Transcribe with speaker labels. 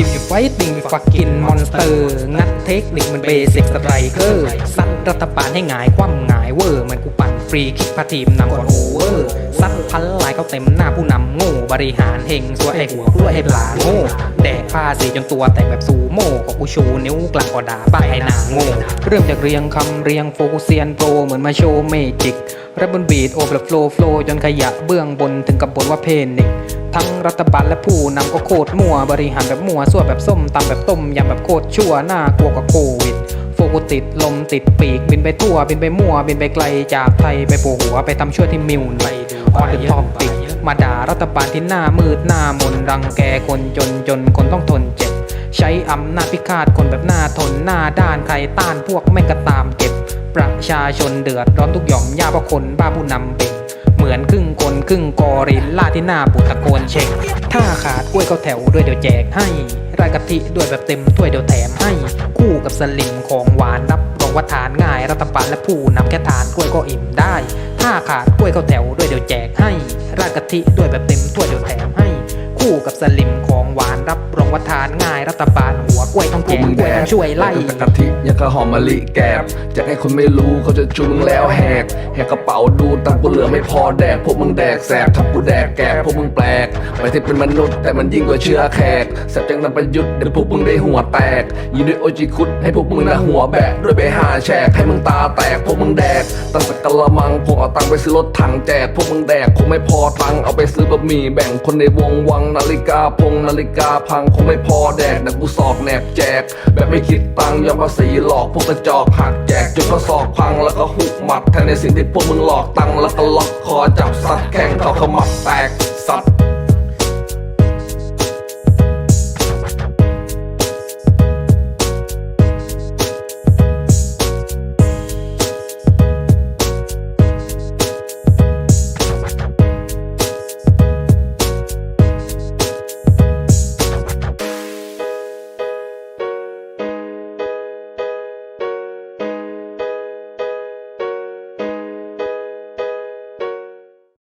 Speaker 1: If you fighting with fucking monster งัดเทคนิคมันเบสิกสไตรเกอร์ซัดรัฐบาลให้หงายคว่ำหงายเวอร์มันกูปั่นฟรีคิกพาทีมนำก่อนโอเวอร์ซัดพันลายเขาเต็มหน้าผู้นำโง่บริหารเฮงสัวไอหัวกล้วยให้ปลาโง่ แดกผ้าสีจนตัวแตกแบบซูโม่ของกูชูนิ้วกลางก็ด่าบ้าไอ้หนาโง่เริ่มจากเรียงคำเรียงโฟกุเซียนโปรเหมือนมาโชว์เมจิกรับบนบีดโอเปร่าโฟล์โฟล์จนขยะเบื้องบนถึงกับบนว่าเพนิกทั้งรัฐบาลและผู้นำก็โคตรมั่ว บริหารแบบมั่วส่วแบบส้มตำแบบต้มยำแบบโคตรชั่วหน่ากลัวกว่าโควิดโฟกุติดลมติดปีกบินไปทั่วบินไปมั่วบินไปไกลจากไทยไปโผล่หัวไปทำชั่วที่มิวไป ออนเดอะท็อปิกมาด่ารัฐบาลที่หน้ามืดหน้ามนรังแกคนจนจนคนต้องทนเจ็บ ใช้อำนาจพิฆาตคนแบบหน้าทนหน้าด้านใครต้านพวกแม่งก็ตามเก็บ ประชาชนเดือดร้อนทุกหย่อมย่าเพราะคนบ้าผู้นำเป็นเหมือนครึ่งคนครึ่งกอริลล่าที่หน้าปุตะโกนเช็ค ถ้าขาดกล้วยเขาแถวด้วยเดี๋ยวแจกให้รากะทิด้วยแบบเต็มถ้วยเดี๋ยวแถมให้ คู่กับสลิมของหวานรับรองว่าทานง่ายรัฐบาลและผู้นำแค่ทานกล้วยก็อิ่มได้ ถ้าขาดกล้วยข้าวแถวด้วยเดี๋ยวแจกให้ ราดกะทิด้วยแบบเต็มถ้วยเดี๋ยวแถมให้ คู่กับสลิมของหวานรับรองว่าทานง่ายรัฐบาล วกล้วยต้องแจกกล้วยต้องช่วยไล่
Speaker 2: แต่กะทิยังกะหอมมะลิแกบจะให้คนไม่รู้เขาจะจูงแล้วแหกแหกกระเป๋าดูตังค์กูเหลือไม่พอแดกพวกมึงแดกแสบทับกูแดกแกบพวกมึงแปลกไม่ที่เป็นมนุษย์แต่มันยิ่งกว่าเชื้อแขกแสบจังนำประยุทธ์เดี๋ยวพวกมึงได้หัวแตกยินด้วยโอจิคุดให้พวกมึงนะหัวแบกด้วยไปหาแฉกให้มึงตาแตกพวกมึงแดกตั้งแต่กะละมังพอเอาตังค์ไปซื้อรถถังแจกพวกมึงแดกคงไม่พอตังค์เอาไปซื้อบะหมี่แบ่งคนในวงวังนาฬิกาพงนาฬิกาพังคงไม่พอแดกแต่กูสอกแหนบแจก แบบไม่คิดตังค์ยอมภาษีหลอกพวกกระจอกหักแจกจนก็สอกพังแล้วก็หุกหมัดแทนในสิ่งที่พวกมึงหลอกตังค์แล้วก็ล็อกคอจับซัดแข้งเขาขมับแตก